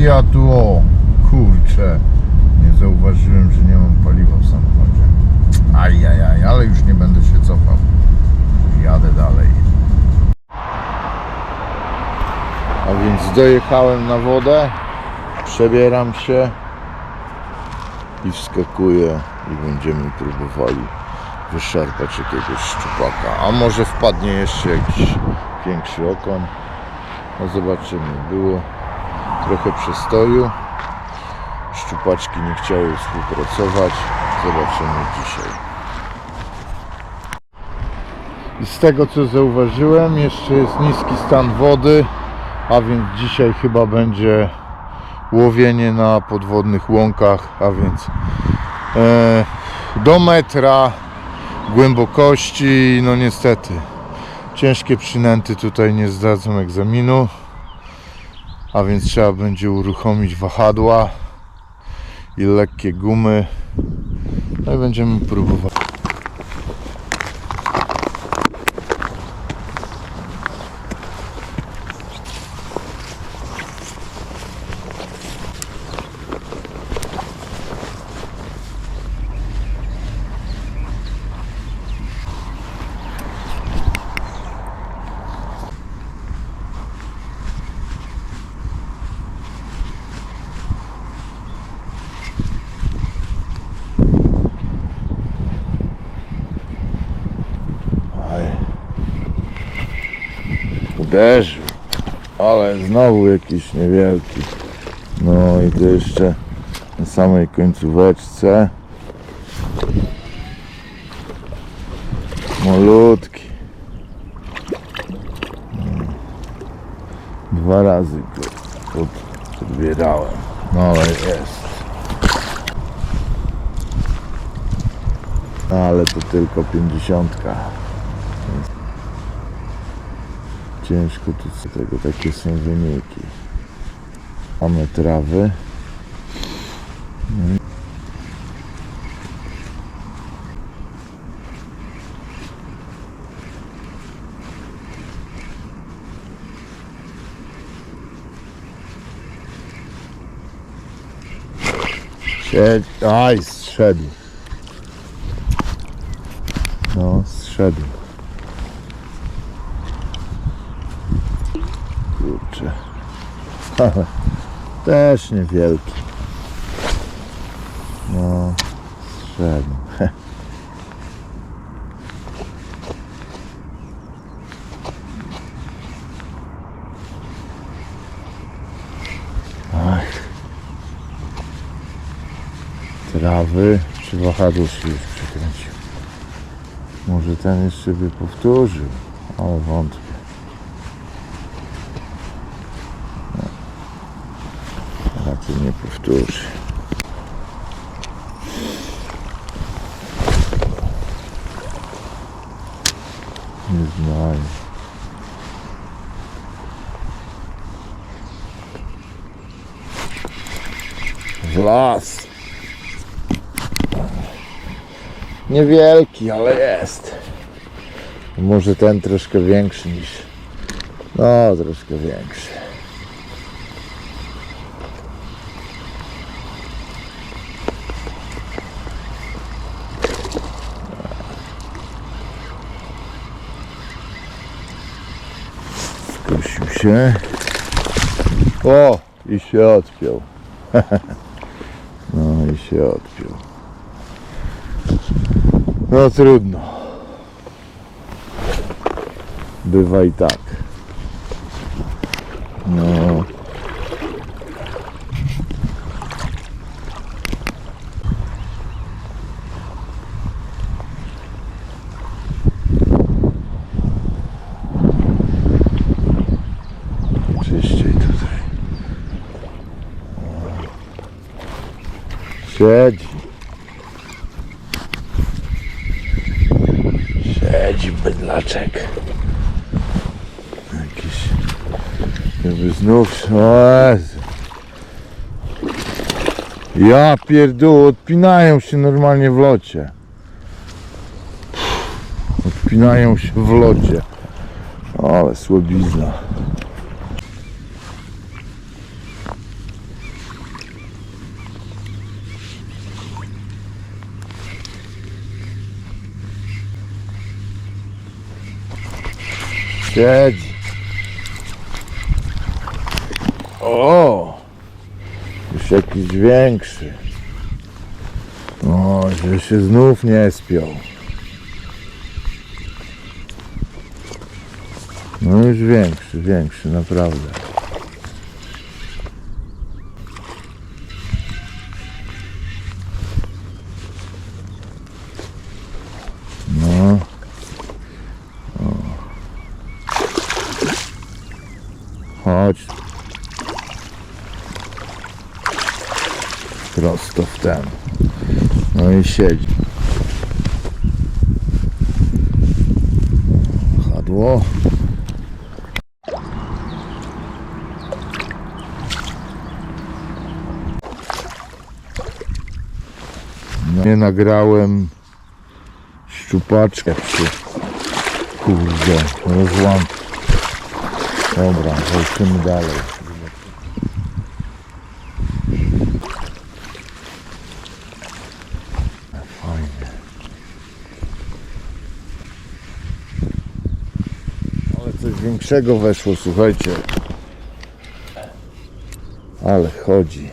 rybki, a tu o, kurczę, nie zauważyłem, że nie mam paliwa w samochodzie. Ajajaj, ale już nie będę się cofał. Jadę dalej. A więc dojechałem na wodę, przebieram się i wskakuję i będziemy próbowali wyszarpać jakiegoś szczupaka. A może wpadnie jeszcze jakiś większy okoń. No zobaczymy. Było trochę przestoju. Szczupaczki nie chciały współpracować. Zobaczymy dzisiaj. I z tego co zauważyłem, jeszcze jest niski stan wody, a więc dzisiaj chyba będzie łowienie na podwodnych łąkach, a więc e, do metra głębokości, no niestety ciężkie przynęty tutaj nie zdadzą egzaminu, a więc trzeba będzie uruchomić wahadła i lekkie gumy, no i będziemy próbować. Uderzył. Ale znowu jakiś niewielki. No i to jeszcze na samej końcóweczce. Malutki. Mm. Dwa razy go pod, podbierałem. No ale jest. Ale to tylko pięćdziesiątka. Ciężko tu z tego, takie są wyniki. Mamy trawy. Siedź, aj, zszedł. No, Kurczę. Też niewielki. No. Ach. Trawy. Czy wahadło się już przekręcił? Może ten jeszcze by powtórzył, ale wątpię. Raczej nie powtórzy. Nie znаю. W las. Niewielki, ale jest. Może ten troszkę większy niż. No, troszkę większy. Się. O! I się odpiął. No i się odpiął. No trudno. Bywa i tak. No. Czyściej tutaj. Siedzi. Siedzi bydlaczek. Jakiś... Jakby znów... O Jezu. Ja pierdół, odpinają się normalnie w locie. Odpinają się w locie. Ale słabizna. Siedzi. O! Już jakiś większy. O, że się znów nie spiął. No już większy, większy, naprawdę. Prosto w ten. No i siedzi. Chadło. No, nie nagrałem szczupaczkę przy kurde rozłam. Dobra, lecimy dalej. Fajnie. Ale coś większego weszło, słuchajcie. Ale chodzi.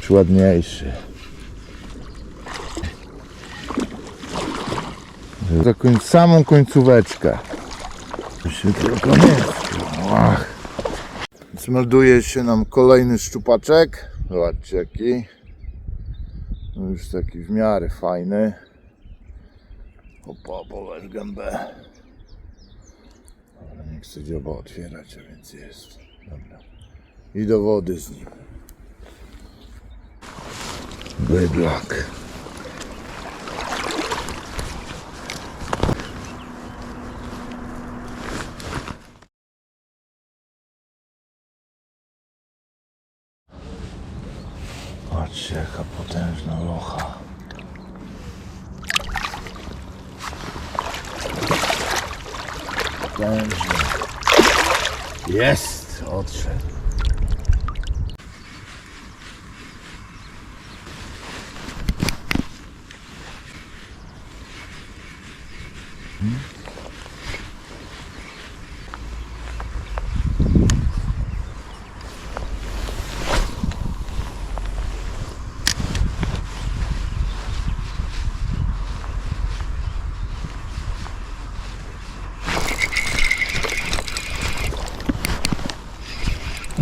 Już ładniejszy. Za koń, samą końcóweczkę. Się tylko. Ach. Więc melduje się nam kolejny szczupaczek. Zobaczcie jaki. Już taki w miarę fajny. Opa, poleż gębę. Ale nie chcę dzioba otwierać, a więc jest. Dobra. I do wody z nim. Bydlak. Patrzcie jaka potężna locha. Potężna. Jest! Odszedł.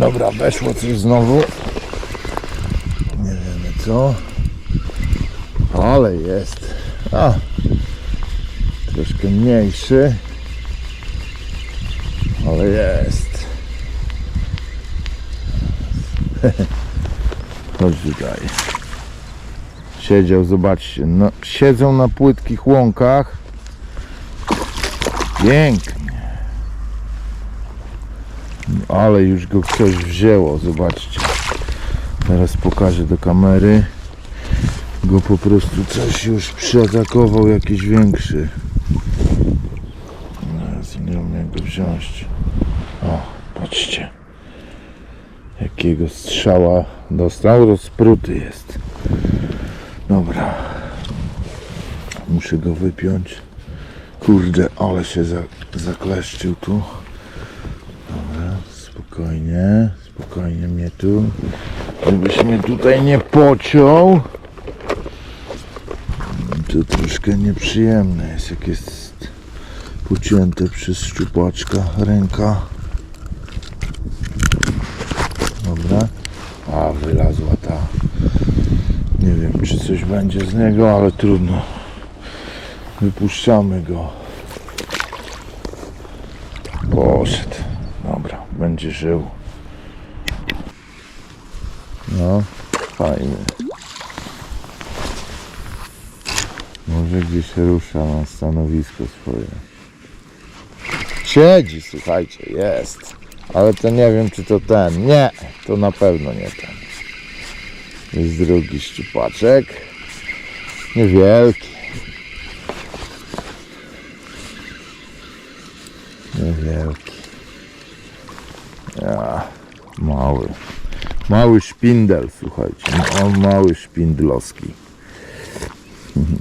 Dobra, weszło coś znowu. Nie wiemy co. Ale jest. A, troszkę mniejszy. Ale jest. Chodź tutaj. Siedział, zobaczcie. No, siedzą na płytkich łąkach. Pięknie. Ale już go ktoś wzięło, zobaczcie. Teraz pokażę do kamery. Go po prostu coś już przyatakował, jakiś większy. Teraz nie wiem jak go wziąć. O, patrzcie. Jakiego strzała dostał, rozpruty jest. Dobra. Muszę go wypiąć. Kurde, ale się za, zakleszczył tu. Spokojnie, spokojnie mnie tu. Żebyś mnie tutaj nie pociął. To troszkę nieprzyjemne jest, jak jest pocięte przez szczupaczka ręka. Dobra. A, wylazła ta. Nie wiem, czy coś będzie z niego, ale trudno. Wypuszczamy go. Poszedł. Dobra, będzie żył. No, fajny. Może gdzieś rusza na stanowisko swoje. Siedzi, słuchajcie, jest. Ale to nie wiem, czy to ten. Nie, to na pewno nie ten. Jest drugi szczupaczek. Niewielki. Niewielki. Ja, mały. Mały szpindel, słuchajcie. No, mały szpindlowski. Mhm.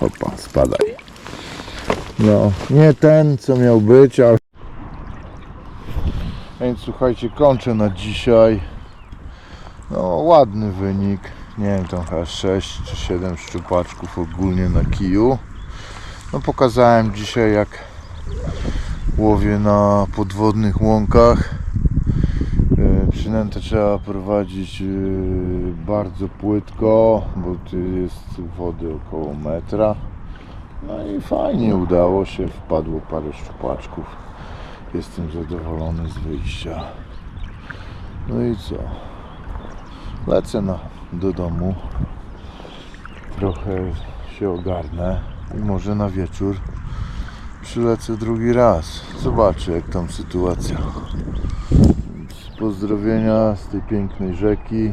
Opa, spadaj. No, nie ten, co miał być, ale... Więc słuchajcie, kończę na dzisiaj. No, ładny wynik. Nie wiem, tam chyba 6 czy 7 szczupaczków ogólnie na kiju. No, pokazałem dzisiaj, jak łowię na podwodnych łąkach. E, Przynętę trzeba prowadzić e, bardzo płytko, bo tu jest wody około metra. No i fajnie udało się, wpadło parę szczupaczków. Jestem zadowolony z wyjścia. No i co? Lecę na, do domu. Trochę się ogarnę i może na wieczór przylecę drugi raz. Zobaczę jak tam sytuacja. Pozdrowienia z tej pięknej rzeki.